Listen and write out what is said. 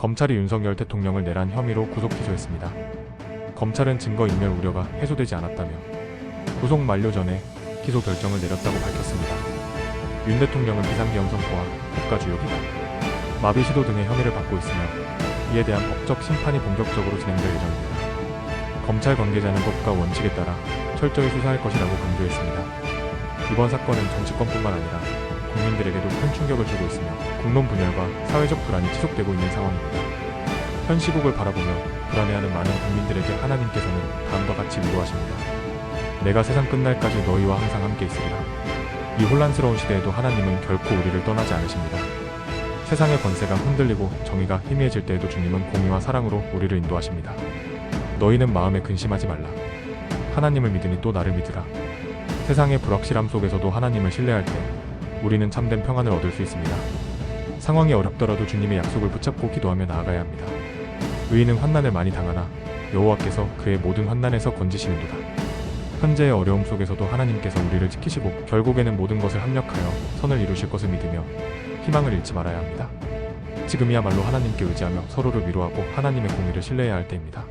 검찰이 윤석열 대통령을 내란 혐의로 구속 기소했습니다. 검찰은 증거인멸 우려가 해소되지 않았다며 구속 만료 전에 기소 결정을 내렸다고 밝혔습니다. 윤 대통령은 비상계엄 선포와 국가주요기관, 마비 시도 등의 혐의를 받고 있으며 이에 대한 법적 심판이 본격적으로 진행될 예정입니다. 검찰 관계자는 법과 원칙에 따라 철저히 수사할 것이라고 강조했습니다. 이번 사건은 정치권뿐만 아니라 국민들에게도 큰 충격을 주고 있으며 국론 분열과 사회적 불안이 지속되고 있는 상황입니다. 현 시국을 바라보며 불안해하는 많은 국민들에게 하나님께서는 다음과 같이 위로하십니다. 내가 세상 끝날까지 너희와 항상 함께 있으리라. 이 혼란스러운 시대에도 하나님은 결코 우리를 떠나지 않으십니다. 세상의 권세가 흔들리고 정의가 희미해질 때에도 주님은 공의와 사랑으로 우리를 인도하십니다. 너희는 마음에 근심하지 말라. 하나님을 믿으니 또 나를 믿으라. 세상의 불확실함 속에서도 하나님을 신뢰할 때 우리는 참된 평안을 얻을 수 있습니다. 상황이 어렵더라도 주님의 약속을 붙잡고 기도하며 나아가야 합니다. 의인은 환난을 많이 당하나 여호와께서 그의 모든 환난에서 건지시는도다. 현재의 어려움 속에서도 하나님께서 우리를 지키시고 결국에는 모든 것을 합력하여 선을 이루실 것을 믿으며 희망을 잃지 말아야 합니다. 지금이야말로 하나님께 의지하며 서로를 위로하고 하나님의 공의를 신뢰해야 할 때입니다.